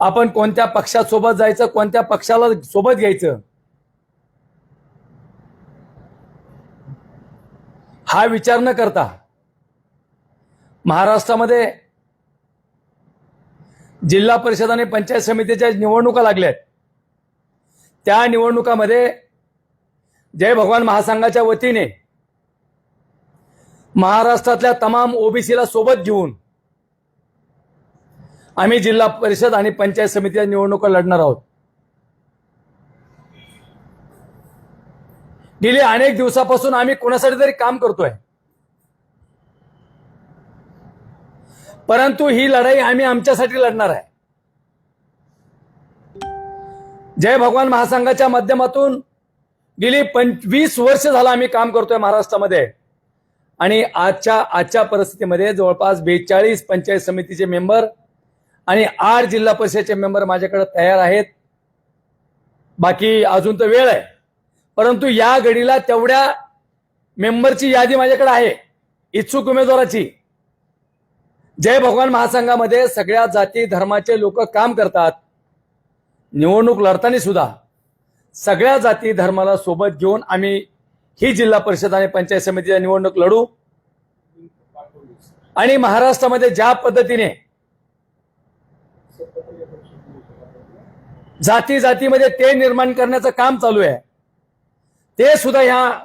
आपण कोणत्या पक्षात सोबत जायचं कोणत्या पक्षाला सोबत घ्यायचं? हा विचार न करता महाराष्ट्रामध्ये जिल्हा परिषद आणि पंचायत समितीच्या निवडणुका लागल्यात. त्या निवडणुकामध्ये जय भगवान महासंघाच्या वतीने महाराष्ट्रातल्या तमाम ओबीसीला सोबत घेऊन आम्ही जिल्हा परिषद आणि पंचायत समितीच्या निवडणुका लढणार आहोत. गेली अनेक दिवसापासून आम्ही कोणासाठी तरी काम करतोय. परंतु ही लढाई आम्ही आमच्यासाठी लढणार आहे. जय भगवान महासंघाच्या माध्यमातून गेली पंचवीस वर्ष झालं आम्ही काम करतोय महाराष्ट्रामध्ये. आणि आजच्या आजच्या परिस्थितीमध्ये जवळपास बेचाळीस पंचायत समितीचे मेंबर आणि आठ जिल्हा परिषदेचे मेंबर माझ्याकडे तयार आहेत. बाकी अजून तर वेळ आहे. परंतु या घडीला तेवढ्या मेंबरची यादी माझ्याकडे आहे. इच्छुक उमेदवाराची. जय भगवान महासंघामध्ये सगळ्या जाती धर्माचे लोक काम करतात. निवडणूक लढताना सुद्धा सगळ्या जाती धर्माला सोबत घेऊन आम्ही ही जिल्हा परिषद आणि पंचायत समितीच्या निवडणूक लढू. आणि महाराष्ट्रामध्ये ज्या पद्धतीने जाती जातीमध्ये ते निर्माण करण्याचं काम चालू आहे. ते सुद्धा ह्या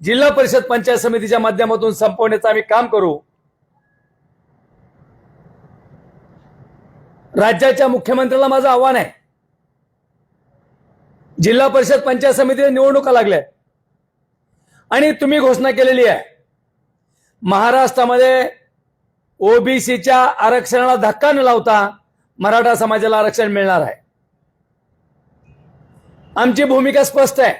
जिल्हा परिषद पंचायत समितीच्या माध्यमातून संपवण्याचं आम्ही काम करू. राज्याच्या मुख्यमंत्र्याला माझं आव्हान आहे. जिल्हा परिषद पंचायत समितीला निवडणुका लागल्या आणि तुम्ही घोषणा केलेली आहे. महाराष्ट्रामध्ये ओबीसीच्या आरक्षणाला धक्का न लावता मराठा समाजाला आरक्षण मिळणार आहे. आमची भूमिका स्पष्ट आहे.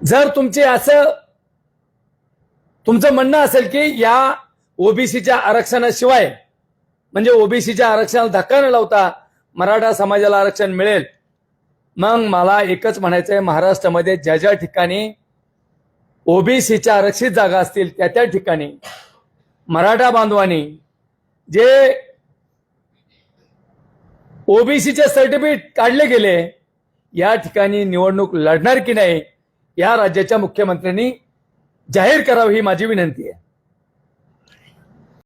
जर तुमचे असं तुमचं म्हणणं असेल की या ओबीसीच्या आरक्षणाशिवाय म्हणजे ओबीसीच्या आरक्षणाला धक्का न लावता मराठा समाजाला आरक्षण मिळेल मग मला एकच म्हणायचं आहे महाराष्ट्रामध्ये ज्या ज्या ठिकाणी ओबीसीच्या आरक्षित जागा असतील त्या त्या ठिकाणी मराठा बांधवांनी जे ओबीसीचे सर्टिफिकेट काढले गेले या ठिकाणी निवडणूक लढणार की नाही या राज्याच्या मुख्यमंत्र्यांनी जाहीर करावं ही माझी विनंती आहे.